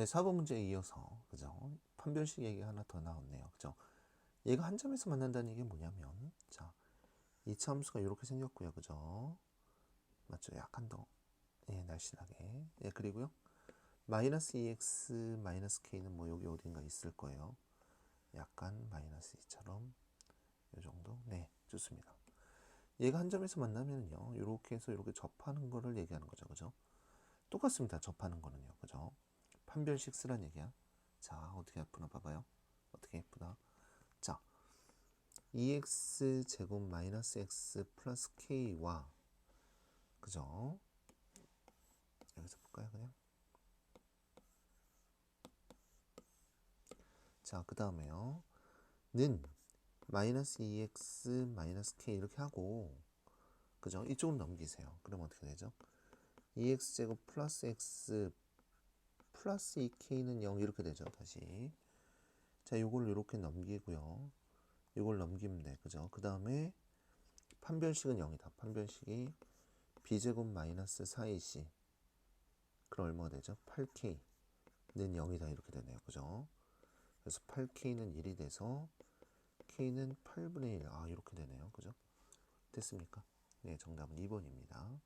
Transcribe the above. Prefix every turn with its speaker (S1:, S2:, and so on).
S1: 네, 4번 문제에 이어서 그죠? 판별식 얘기가 하나 더 나왔네요. 그죠? 얘가 한 점에서 만난다는 얘기 뭐냐면 자, 이 참수가 이렇게 생겼고요. 그죠? 맞죠? 약간 더 예, 날씬하게. 예, 그리고요. 마이너스 2x 마이너스 k는 뭐 여기 어딘가 있을 거예요. 약간 마이너스 2처럼 이 정도. 네, 좋습니다. 얘가 한 점에서 만나면요. 이렇게 해서 이렇게 접하는 거를 얘기하는 거죠. 그죠? 똑같습니다. 접하는 거는요. 그죠? 판별식 쓰란 얘기야. 자, 어떻게 예쁘나 봐봐요. 어떻게 예쁘다. 자, 2x 제곱 마이너스 x 플러스 k와 그죠? 여기서 볼까요, 그냥? 자, 그 다음에요. 는 마이너스 2x 마이너스 k 이렇게 하고 그죠? 이쪽으로 넘기세요. 그럼 어떻게 되죠? 2x 제곱 플러스 x 플러스 2k는 0 이렇게 되죠. 다시. 자, 요걸 이렇게 넘기고요. 요걸 넘기면 돼. 그죠? 그 다음에 판별식은 0이다. 판별식이 b제곱 마이너스 4ac 그럼 얼마가 되죠? 8k는 0이다. 이렇게 되네요. 그죠? 그래서 8k는 1이 돼서 k는 8분의 1. 아, 이렇게 되네요. 그죠? 됐습니까? 네, 정답은 2번입니다.